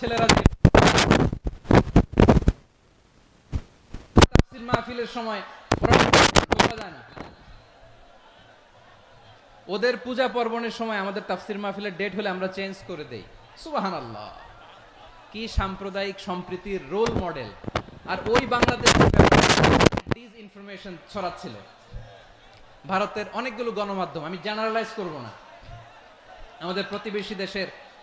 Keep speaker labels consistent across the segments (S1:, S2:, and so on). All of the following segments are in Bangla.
S1: ছেলেরা যে তাফসীর মাহফিলের সময় বোঝা ওদের পূজা পার্বণের সময় আমাদের তাফসির মাহফিলের ডেট হলে আমরা চেঞ্জ করে দেই। সুবাহান আল্লাহ কি সাম্প্রদায়িক সম্প্রীতির রোল মডেল আর ওই বাংলাদেশ ডিস ইনফরমেশন ছড়াচ্ছিল। ভারতের অনেকগুলো গণমাধ্যম, আমি জেনারেলাইজ করব না। আমাদের প্রতিবেশী দেশের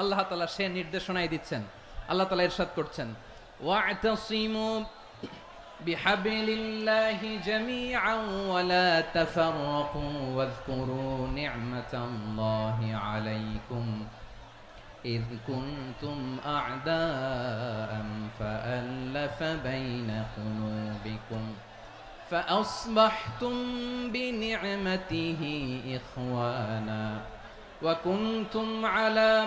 S1: আল্লাহ তালা সে নির্দেশনাই দিচ্ছেন আল্লাহ তালা ইরশাদ করছেন ওয়া'তাসিমু বিহাবিলিল্লাহি জামিআন ওয়া লা তাফাররাকু ওয়াযকুরু নি'মাতাল্লাহি আলাইকুম إذ كنتم أعداء فألف بين قلوبكم فأصبحتم بنعمته إخوانا وكنتم على